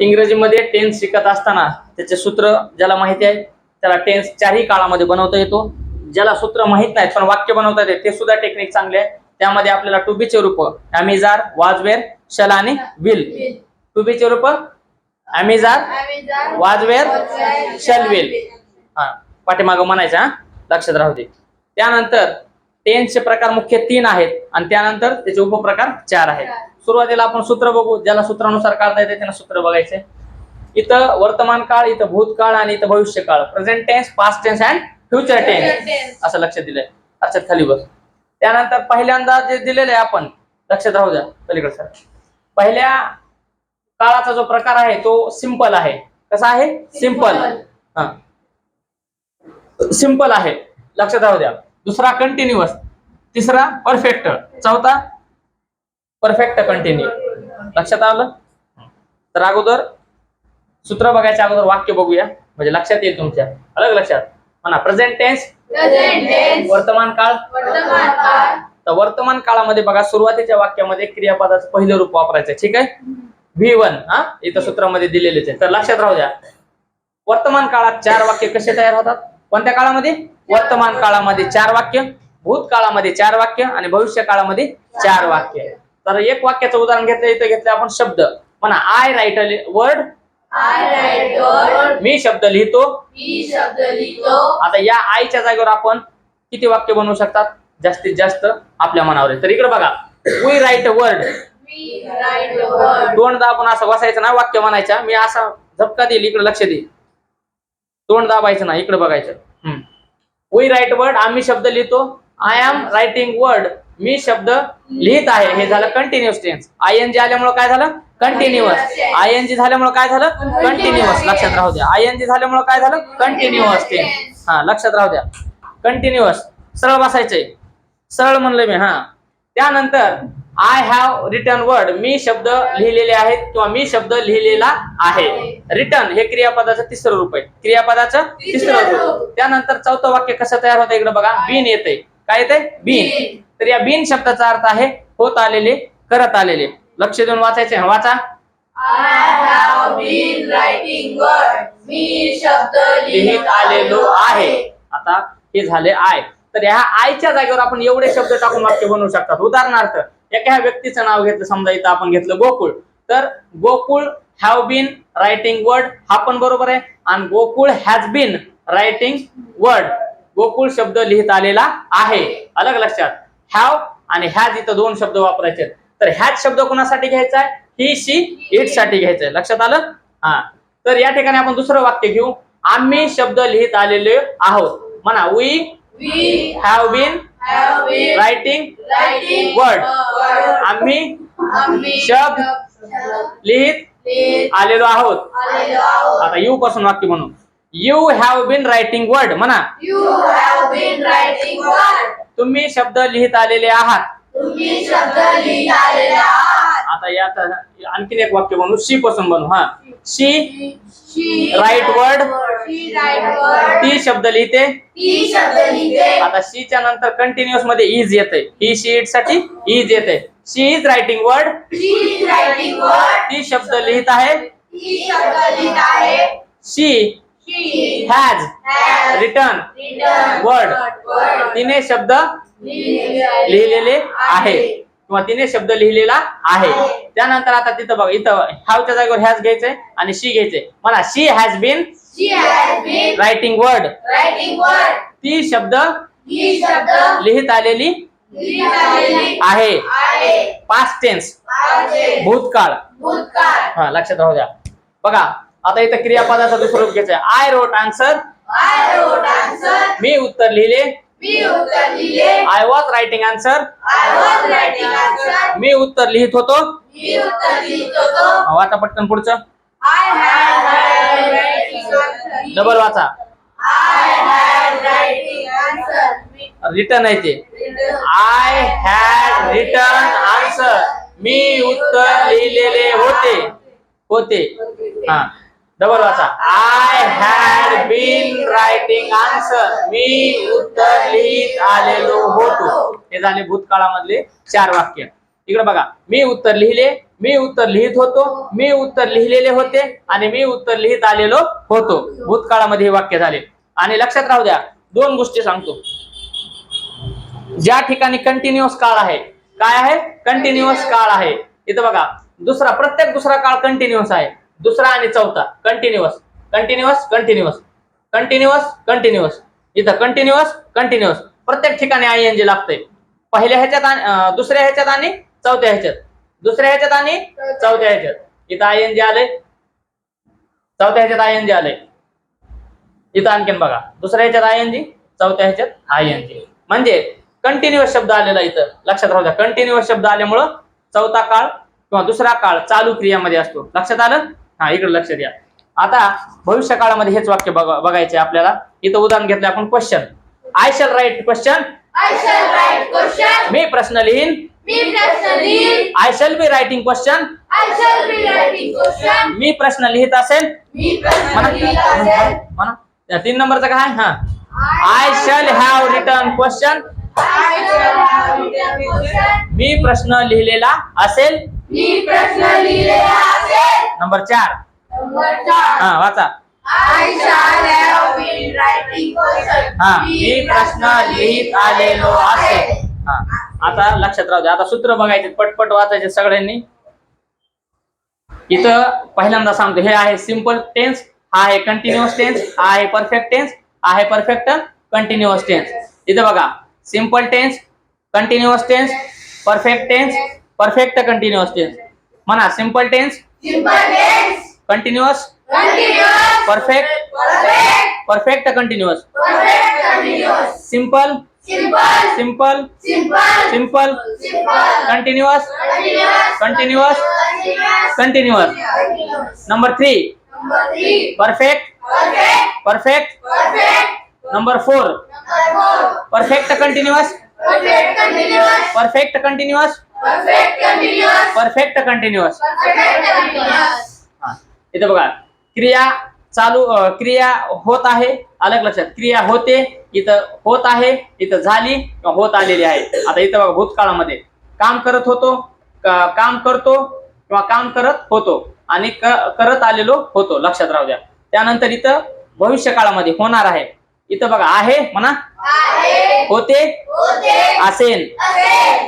इंग्रजीमध्ये टेन्स शिकत असताना त्याचे सूत्र ज्याला माहिती आहे त्याला टेन्स चारही काळामध्ये बनवता येतो. ज्याला सूत्र माहीत नाहीत पण वाक्य बनवता येते ते सुद्धा टेक्निक चांगले आहे. त्यामध्ये आपल्याला टू बीचे रूप अमेजार वाजवेर शल आणि विल टू बीचे रूप अमेजार वाजवेर शल विल हा पाठीमागं म्हणायचं हा? लक्षात राहू दे. त्यानंतर टेन्सचे प्रकार मुख्य तीन आहेत आणि त्यानंतर त्याचे उपप्रकार चार आहेत. सुरुवातीला आपण सूत्र बघू ज्याला सूत्रानुसार काढता येते त्यांना सूत्र बघायचे. इथं वर्तमान काळ इथं भूतकाळ आणि इथं भविष्य काळ present tense past tense and future tense असं लक्षात दिलंय. अच्छा खाली बस. त्यानंतर पहिल्यांदा जे दिलेलं आहे आपण लक्षात राहू द्या पलीकडे सर. पहिल्या काळाचा जो प्रकार आहे तो सिंपल आहे. कसा आहे? सिंपल हा. सिंपल आहे. लक्षात राहू द्या. दुसरा कंटिन्युअस तिसरा परफेक्ट चौथा परफेक्ट कंटिन्यू लक्षात आलं? तर अगोदर सूत्र बघायच्या अगोदर वाक्य बघूया. म्हणजे लक्षात येईल तुमच्या. अलग लक्षात. म्हणा प्रेझेंट टेन्स वर्तमान काळ. तर वर्तमान काळामध्ये बघा सुरुवातीच्या वाक्यामध्ये क्रियापदाचं पहिलं रूप वापरायचं ठीक आहे? व्ही वन हा? इथं सूत्रामध्ये दिलेलेच आहे तर लक्षात राहू द्या. वर्तमान काळात चार वाक्य कसे तयार होतात? कोणत्या काळामध्ये? वर्तमान काळामध्ये चार वाक्य भूतकाळामध्ये चार वाक्य आणि भविष्य काळामध्ये चार वाक्य. तर एक वाक्याचं उदाहरण घेतलं इथं घेतलं आपण शब्द. म्हणा आय राईट वर्ड मी शब्द लिहितो. आता या आईच्या जागेवर आपण किती वाक्य बनवू शकतात? जास्तीत जास्त आपल्या मनावर तर इकडे बघा. वी राईट वर्ड तोंड दाबून असं बसायचं ना वाक्य म्हणायचं मी असा झपका देईल इकडे लक्ष दे तोंड दाबायचं ना इकडे बघायचं. वी राईट वर्ड आम्ही शब्द लिहितो. आय एम रायटिंग वर्ड मी शब्द लिहित आहे. हे झालं continuous tense I N G आल्यामुळे काय झालं? कंटिन्युअस आय एन जी झाल्यामुळे काय झालं? कंटिन्युअस लक्षात राहू द्या. आय एन जी झाल्यामुळे काय झालं? कंटिन्युअस टेन्स हा लक्षात राहू द्या. कंटिन्युअस सरळ बसायचंय. सरळ म्हणलं मी हा. त्यानंतर आय हॅव रिटर्न वर्ड मी शब्द लिहिलेले आहेत किंवा मी शब्द लिहिलेला आहे. रिटर्न हे क्रियापदाचं तिसरं रूप आहे. क्रियापदाचं तिसरं रूप. त्यानंतर चौथं वाक्य कसं तयार होतं इकडे बघा? बिन येते काय येते बिन तर या बिन शब्दाचा अर्थ आहे होत आलेले करत आलेले. लक्ष देऊन वाचायचे हा, वाचा. मी शब्द लिहित आलेलो आहे. आता हे झाले आय. तर ह्या आयच्या जागेवर आपण एवढे शब्द टाकून वाक्य बनवू शकतात. उदाहरणार्थ एका व्यक्तीचं नाव घेतलं समजा इथं आपण घेतलं गोकुळ. तर Gokul have been writing word हा पण बरोबर आहे. आणि Gokul has been writing word Gokul शब्द लिहित आलेला आहे. अलग लक्षात. हॅव आणि हॅज इथं दोन शब्द वापरायचे आहेत. तर हॅज शब्द कोणासाठी घ्यायचा आहे? ही शी इटसाठी घ्यायचं आहे. लक्षात आलं? हा. तर या ठिकाणी आपण दुसरं वाक्य घेऊ. आम्ही शब्द लिहित आलेले आहोत. म्हणा we have been writing word. आम्ही शब्द लिहित आलेलो आहोत. आता यू पासून वाक्य म्हणू. You have been writing word म्हणा. You have been writing word. तुम्ही शब्द लिहित आलेले आहात. आता यात आणखीन एक वाक्य बनवू शी पासून बनवू हा शी write word. ती शब्द लिहिते. आता शीच्या नंतर कंटिन्युअसमध्ये इज येते ही शी इटसाठी इज येते शी इज रायटिंग वर्ड. ती शब्द लिहित आहे. She has has. Written word. तिने शब्द लिहिलेले आहे. किंवा तिने शब्द लिहिलेला आहे. त्यानंतर आता तिथं बघ इथं हॅवच्या जागेवर हॅज घ्यायचंय आणि शी घ्यायचंय मला she has been writing word. ती शब्द लिहित आलेली आहे. पास्ट टेन्स भूतकाळ. हा लक्षात राहू द्या. बघा आता इथं क्रियापदाचं दुसरं रूप घ्यायचंय I wrote answer I wrote answer. मी उत्तर लिहिले. मी उत्तर लिहिले. I was writing answer I was writing answer. मी उत्तर लिहित होतो. मी उत्तर लिहित होतो. वाचा पटकन पुढचं. I had had writing answer. Double वाचा. I had writing answer. Written आहे ते. आय हॅड रिटर्न आन्सर मी उत्तर लिहिलेले होते. होते. हा. डबल वाचा. I had been writing answer मी उत्तर लिहित आलेलो होतो. हे झाले भूतकाळामधले चार वाक्य. इकडे बघा. मी उत्तर लिहिले मी उत्तर लिहित होतो मी उत्तर लिहिलेले होते आणि मी उत्तर लिहित आलेलो होतो. भूतकाळामध्ये हे वाक्य झाले. आणि लक्षात राहू द्या दोन गोष्टी सांगतो. ज्या ठिकाणी कंटिन्युअस काळ आहे काय आहे? कंटिन्युअस काळ आहे. इथं बघा दुसरा प्रत्येक दुसरा काळ कंटिन्युअस आहे. दुसरा आणि चौथा. Continuous continuous continuous continuous continuous इथं कंटिन्युअस कंटिन्युअस प्रत्येक ठिकाणी आय एन जी लागतंय. पहिल्या ह्याच्यात आणि दुसऱ्या ह्याच्यात आणि चौथ्या ह्याच्यात. दुसऱ्या ह्याच्यात आणि चौथ्या ह्याच्यात. इथं आय एन जी आलंय. चौथ्या ह्याच्यात आय एन जी आलंय. इथं आणखीन बघा. दुसऱ्या ह्याच्यात आय एन जी चौथ्या ह्याच्यात आय एन जी म्हणजे कंटिन्युअस शब्द आलेला इथं. लक्षात राहू द्या. कंटिन्युअस शब्द आल्यामुळं चौथा काळ किंवा दुसरा काळ चालू क्रियामध्ये असतो. लक्षात आलं? हा इकडे लक्ष द्या. आता भविष्य काळामध्ये हेच वाक्य बघा बघायचे आपल्याला. इथं उदाहरण घेतलं आपण question I shall write question. मी प्रश्न लिहीन. मी प्रश्न लिहीन. I shall be writing question. मी प्रश्न लिहित असेल मी प्रश्न म्हणा. तीन नंबरचं काय? हा. I shall have written question. मी प्रश्न लिहिलेला असेल. मी प्रश्न लिहिलेला असेल. नंबर चार. हा वाचा. हा मी प्रश्न लिहित आलेलो असेल हा आता लक्षात राहू द्या आता सूत्र बघायचे पटपट वाचायचे सगळ्यांनी. इथं पहिल्यांदा सांगतो हे आहे सिंपल टेन्स हा आहे कंटिन्युअस टेन्स हा आहे परफेक्ट टेन्स हा आहे परफेक्ट कंटिन्युअस टेन्स इथं बघा simple tense continuous tense perfect tense perfect continuous tense म्हणा simple tense continuous. Continuous. Perfect. Perfect. Perfect continuous. Perfect continuous. Simple. Simple. Simple. Simple. Simple. Continuous. Continuous. Continuous. Number 3 perfect. Perfect. Number 4 perfect continuous. Perfect continuous. Perfect continuous. Perfect continuous. इथे बघा क्रिया चालू क्रिया होत आहे. अलग लक्षात? क्रिया होते इथं होत आहे इथं झाली होत आलेली आहे. आता इथं बघा भूतकाळामध्ये. काम करत होतो क- काम करतो किंवा काम करत होतो आणि करत आलेलो होतो. लक्षात राहू द्या. त्यानंतर इथं भविष्य काळामध्ये होणार आहे. इथं बघा आहे म्हणा. आहे. होते. असेल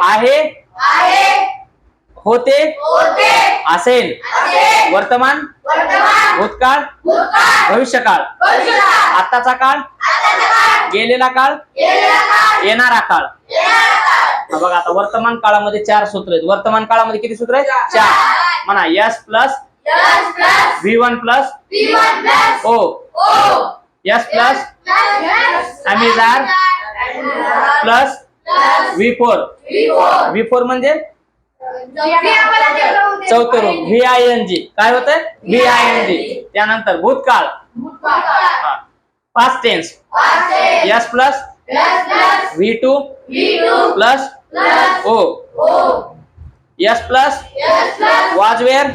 आहे. होते होते. असेल. वर्तमान. भूतकाळ. भविष्यकाळ आताचा काळ. गेलेला काळ. येणारा काळ बघा आता वर्तमान काळामध्ये चार सूत्र आहेत वर्तमान काळामध्ये किती सूत्र आहेत चार म्हणा S plus. V one plus V1 plus. O. S plus. Amizar. Plus. V four V4. V four म्हणजे चौथं रूप व्ही आय एन जी काय होत व्ही आय एन जी त्यानंतर भूतकाळ. Past tense. S plus. V two V2 plus O. S plus. Was were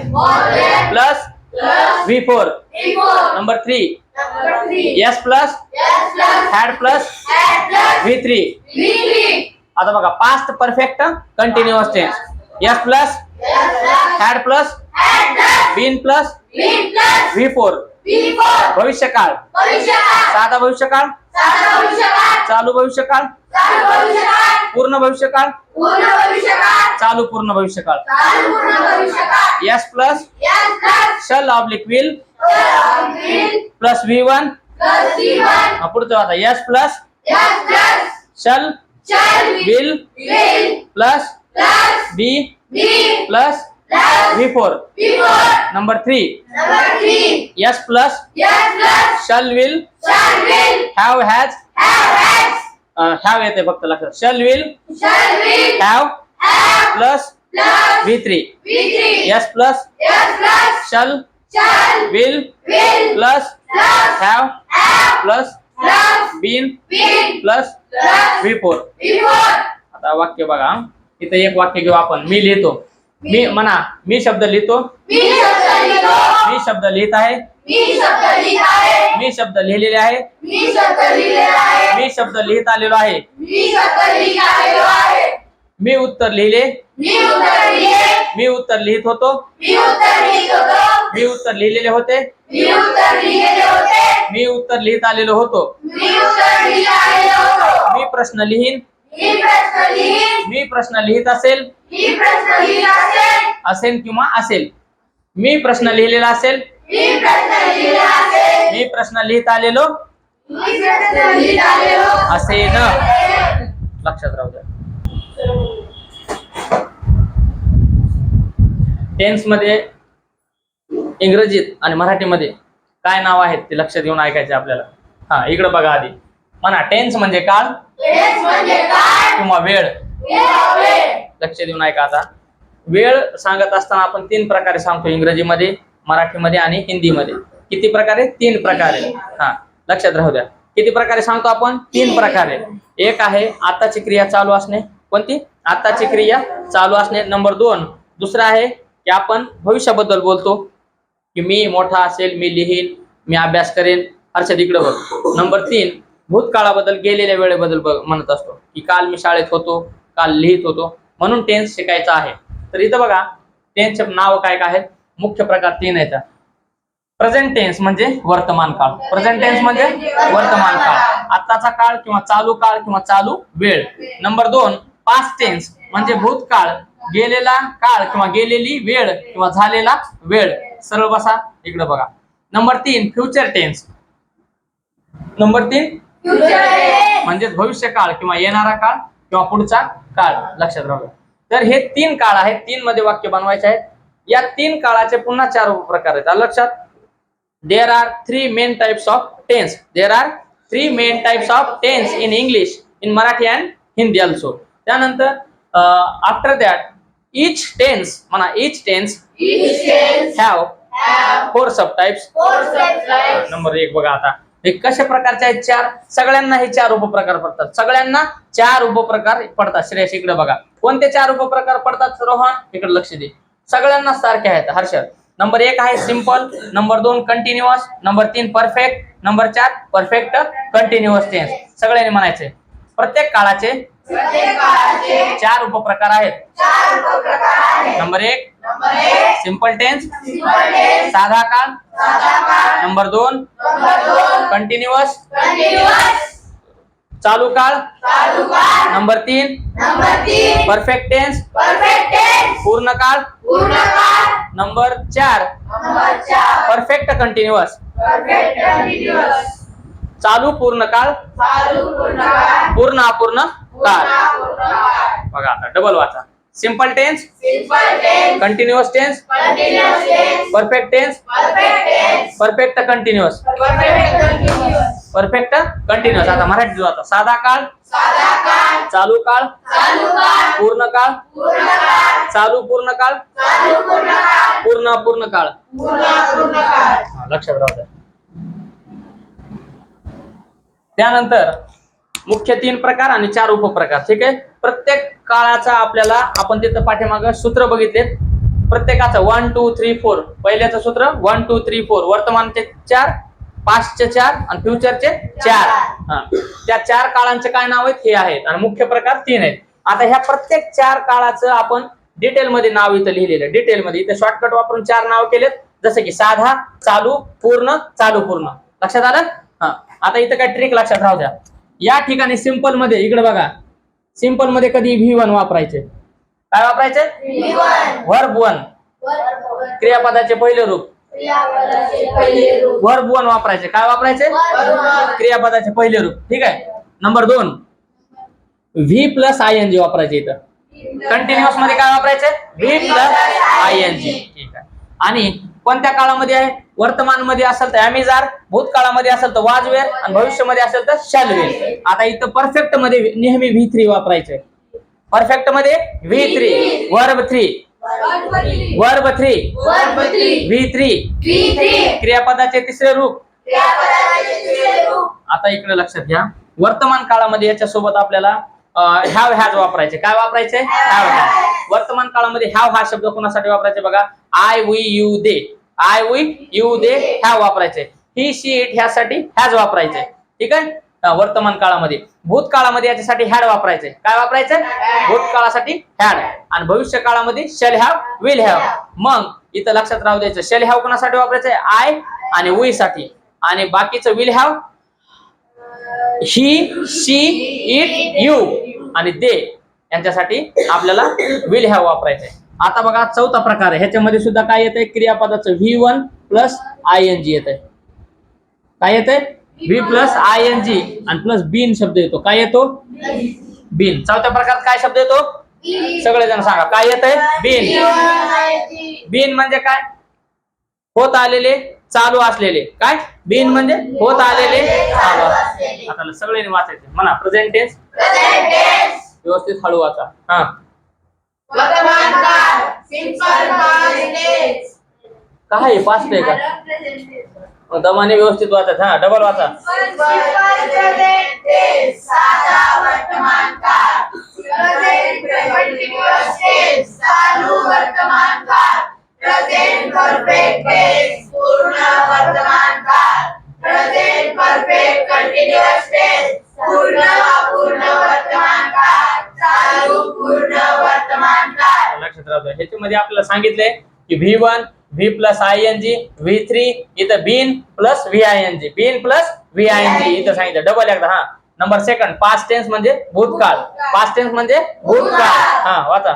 plus V four V4. Number three S plus. Had plus. V three V3. आता बघा past perfect continuous tense S plus. Had plus. Been plus. V four V4. भविष्यकाळ भविष्यकाळ. साधा भविष्यकाळ साधा भविष्यकाळ. चालू भविष्यकाळ. भविष्यकाळ. पूर्ण भविष्यकाळ. चालू पूर्ण भविष्यकाळ. चालू पूर्ण भविष्यकाळ. S plus. Shall oblique will plus V one plus V1. पुढचं आता. S plus. Shall will plus be plus before. Number three Number three. S plus Yes plus shall will shall will have has have has. Have येते फक्त लक्षात shall will Shall will have have plus plus V three V3. S plus Yes plus shall shall will will plus plus have have plus plus been been plus plus V four before. आता वाक्य बघा इथं एक वाक्य घेऊ आपण मी लिहितो मी म्हणा मी शब्द लिहितो. मी शब्द लिहितो. मी शब्द लिहित आहे. मी शब्द लिहित आहे. मी शब्द लिहिलेले आहे. मी शब्द लिहिलेला आहे. मी शब्द लिहित आलेलो आहे. मी शब्द लिहित आलेलो आहे. मी उत्तर लिहिले. मी उत्तर लिहिले. मी उत्तर लिहित होतो. मी उत्तर लिहित होतो. मी उत्तर लिहिलेले होते. मी उत्तर लिहिलेले होते. मी उत्तर लिहित आलेलो होतो. मी उत्तर लिहित आलेलो होतो. मी प्रश्न लिहीन. मी प्रश्न लिहिन. मी प्रश्न लिहित असेल. मी प्रश्न लिहित असेल किंवा असेल. मी प्रश्न लिहिलेला असेल. मी प्रश्न लिहिला असेल. मी प्रश्न लिहित आलेलो. मी प्रश्न लिहित आलेलो. असेन असेल. लक्षात राहू द्या. टेन्समध्ये इंग्रजीत आणि मराठीमध्ये काय नाव आहेत ते लक्षात घेऊन ऐकायचे आपल्याला. हा इकडे बघा आधी. म्हणा टेन्स म्हणजे काळ म्हणजे काय किंवा वेळ. वेळ. लक्ष देऊन ऐका आता. वेळ सांगत असताना आपण तीन प्रकारे सांगतो इंग्रजीमध्ये मराठीमध्ये आणि हिंदीमध्ये. किती प्रकारे? तीन प्रकारे. हा लक्षात राहू द्या. किती प्रकारे सांगतो आपण? तीन प्रकारे. एक आहे आताची क्रिया चालू असणे. कोणती? आताची क्रिया चालू असणे. नंबर दोन. दुसरं आहे की आपण भविष्याबद्दल बोलतो. की मी मोठा असेल मी लिहीन मी अभ्यास करेन. हर्षद इकडे बघ. नंबर तीन. भूतकाळाबद्दल गेलेल्या वेळेबद्दल बघ- म्हणत असतो. की काल मी शाळेत होतो काल लिहित होतो. म्हणून टेन्स शिकायचा आहे. तर इथं बघा टेन्सचे नाव काय काय आहेत? मुख्य प्रकार तीन आहेत. प्रेझेंट टेन्स म्हणजे वर्तमान काळ. प्रेझेंट टेन्स म्हणजे वर्तमान काळ. आताचा काळ किंवा चालू काळ किंवा चालू वेळ. नंबर दोन पास्ट टेन्स म्हणजे भूतकाळ. गेलेला काळ किंवा गेलेली वेळ किंवा झालेला वेळ. सरळ बसा इकडे बघा. नंबर तीन फ्युचर टेन्स नंबर तीन. म्हणजेच भविष्य काळ किंवा येणारा काळ किंवा पुढचा काळ. लक्षात राहू द्या. तर हे तीन काळ आहेत तीन मध्ये वाक्य बनवायचे आहेत. या तीन काळाचे पुन्हा चार उपप्रकार आहेत. लक्षात? There are three main types of tense there are three main types of tense in English in Marathi and Hindi also त्यानंतर आफ्टर दॅट इच टेन्स म्हणा each tense Each tense have have four subtypes four subtypes. Number एक बघा आता. हे कशा प्रकारचे आहेत चार? सगळ्यांना हे चार उपप्रकार पडतात. सगळ्यांना चार उपप्रकार पडतात. श्रेयस इकडे बघा. कोणते चार उपप्रकार पडतात? रोहन इकडे लक्ष दे. सगळ्यांना सारखे आहेत हर्षद. नंबर एक आहे सिंपल नंबर दोन कंटिन्युअस नंबर तीन परफेक्ट नंबर चार परफेक्ट कंटिन्युअस टेन्स सगळ्यांनी म्हणायचे प्रत्येक काळाचे चार उपप्रकार आहेत. नंबर एक सिंपल टेन्स साधा काळ. नंबर दोन कंटिन्युअस चालू काळ? चालू काळ. नंबर तीन? परफेक्ट टेन्स पूर्ण काळ? पूर्ण काळ. नंबर चार? परफेक्ट कंटिन्युअस चालू पूर्ण काळ? चालू पूर्ण काळ. पूर्ण अपूर्ण काळ. बघा आता डबल वाचा. Simple tense continuous tense perfect tense perfect continuous perfect continuous आता मराठीत जो आता. साधा काळ. चालू काळ. पूर्ण काळ. चालू पूर्ण काळ. पूर्ण. पूर्ण काळ. लक्षात राहू द्या. त्यानंतर मुख्य तीन प्रकार आणि चार उपप्रकार. ठीक आहे? प्रत्येक काळाचा आपल्याला आपण तिथं पाठीमागं सूत्र बघितले. प्रत्येकाचं वन टू थ्री फोर पहिल्याचं सूत्र वन टू थ्री फोर वर्तमानचे चार पास्टचे चार आणि फ्युचरचे चार. हा. त्या चार काळांचे काय नाव आहेत? हे आहेत. आणि मुख्य प्रकार तीन आहेत. आता ह्या प्रत्येक चार काळाचं आपण डिटेल मध्ये नाव इथं लिहिलेलं डिटेल मध्ये. इथं शॉर्टकट वापरून चार नाव केलेत. जसं की साधा चालू पूर्ण चालू पूर्ण. लक्षात आलं? हा. आता इथं काय ट्रिक लक्षात राहू द्या. या ठिकाणी सिंपलमध्ये इकडे बघा. सिंपलमध्ये कधी व्ही वन वापरायचे? काय वापरायचे. वर्ब वन क्रियापदाचे पहिले रूप. क्रियापदाचे वर्ब वन वापरायचे. काय वापरायचे? क्रियापदाचे पहिले रूप. ठीक आहे? नंबर दोन. V plus I N G वापरायचे इथं. कंटिन्युअसमध्ये काय वापरायचे? V plus I N G ठीक आहे. आणि कोणत्या काळामध्ये आहे? वर्तमानमध्ये असेल तर अमेझार भूतकाळामध्ये असेल तर वाजवेर आणि भविष्यामध्ये असेल तर शॅलवेर. आता इथं परफेक्टमध्ये नेहमी व्ही थ्री वापरायचे. परफेक्टमध्ये V three verb three verb three. V three. क्रियापदाचे तिसरे रूप. आता इकडे लक्षात घ्या. वर्तमान काळामध्ये याच्या सोबत आपल्याला हॅव हॅज वापरायचे. काय वापरायचे? हॅव हॅज वर्तमान काळामध्ये हॅव हा शब्द कोणासाठी वापरायचे बघा? I we you they I we you they have वापरायचे. ही शी इट ह्यासाठी हॅज वापरायचे. ठीक आहे? वर्तमान काळामध्ये. भूतकाळामध्ये याच्यासाठी हॅड वापरायचंय. काय वापरायचंय? भूतकाळासाठी हॅड आणि भविष्य काळामध्ये शेल हॅव विल हॅव मग इथं लक्षात राहू द्यायचं. शेल हॅव कोणासाठी वापरायचंय? आय आणि वी साठी. आणि बाकीचं will have he she it you आणि दे यांच्यासाठी आपल्याला विल हॅव वापरायचंय. आता बघा चौथा प्रकार आहे. ह्याच्यामध्ये सुद्धा काय येतंय? क्रियापदाचं V one plus I N G येतंय. काय येतंय? V plus I N G आणि प्लस बीन शब्द येतो. काय येतो? बीन चौथ्या प्रकारात काय शब्द येतो? सगळेजण सांगा. काय येतंय? बीन बीन म्हणजे काय? होत आलेले चालू असलेले. काय? बीन म्हणजे होत आलेले चालू आता सगळ्यांनी वाचायचे. म्हणा प्रेझेंट टेन्स व्यवस्थित हळू वाचा. हा. काय आहे? पास्ट आहे का? दमाने व्यवस्थित वाचा हा डबल वाचा. लक्षात राहतो ह्याच्यामध्ये आपल्याला सांगितलंय की V one V plus I N G V three इथं been plus V I N G been plus V I N G इथं सांगितलं. डबल एकदा हा. नंबर सेकंड पास्ट टेन्स म्हणजे भूतकाळ. पास्ट टेन्स म्हणजे भूतकाळ. हा वाचा.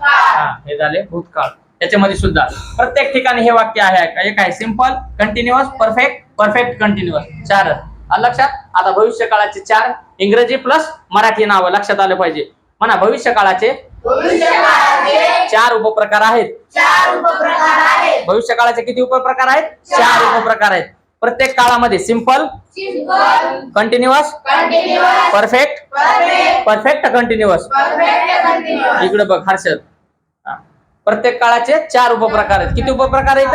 हा झाले भूतकाळ. त्याच्यामध्ये सुद्धा. प्रत्येक ठिकाणी हे वाक्य आहे का एक आहे simple continuous perfect perfect continuous चार. लक्षात? आता भविष्य काळाचे चार इंग्रजी प्लस मराठी नावं लक्षात आलं पाहिजे. म्हणा भविष्य काळाचे चार उपप्रकार आहेत. भविष्य काळाचे किती उपप्रकार आहेत? चार. उपप्रकार आहेत. प्रत्येक काळामध्ये simple simple continuous perfect perfect continuous. इकडे बघ हर्षद. प्रत्येक काळाचे चार उपप्रकार आहेत. किती उपप्रकार आहेत.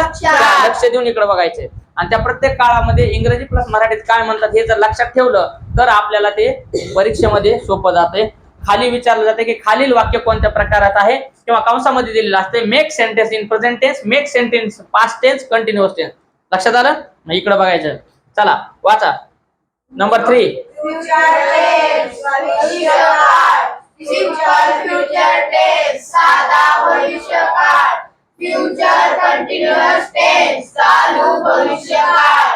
लक्ष देऊन इकडे बघायचे. आणि त्या प्रत्येक काळामध्ये इंग्रजी प्लस मराठीत काय म्हणतात हे जर लक्षात ठेवलं तर आपल्याला ते परीक्षेमध्ये सोपं जाते खाली विचारलं जाते की खालील वाक्य कोणत्या प्रकारात आहे? किंवा कंसामध्ये दिलेलं असते make sentence in present tense make sentence past tense continuous tense लक्षात आलं? मग इकडे बघायचं. चला वाचा. Number three future future tense साधा भविष्यकाळ. फ्युचर कंटिन्यूअस टेन्स चालू भविष्यकाळ.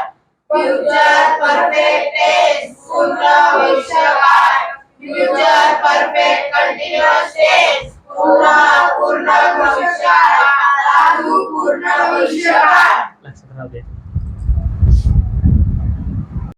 फ्युचर परफेक्ट टेन्स पूर्ण भविष्यकाळ. फ्युचर परफेक्ट कंटिन्यूअस टेन्स पूर्ण पूर्ण भविष्यकाळ. चालू पूर्ण भविष्यकाळ. लक्षात राहू दे.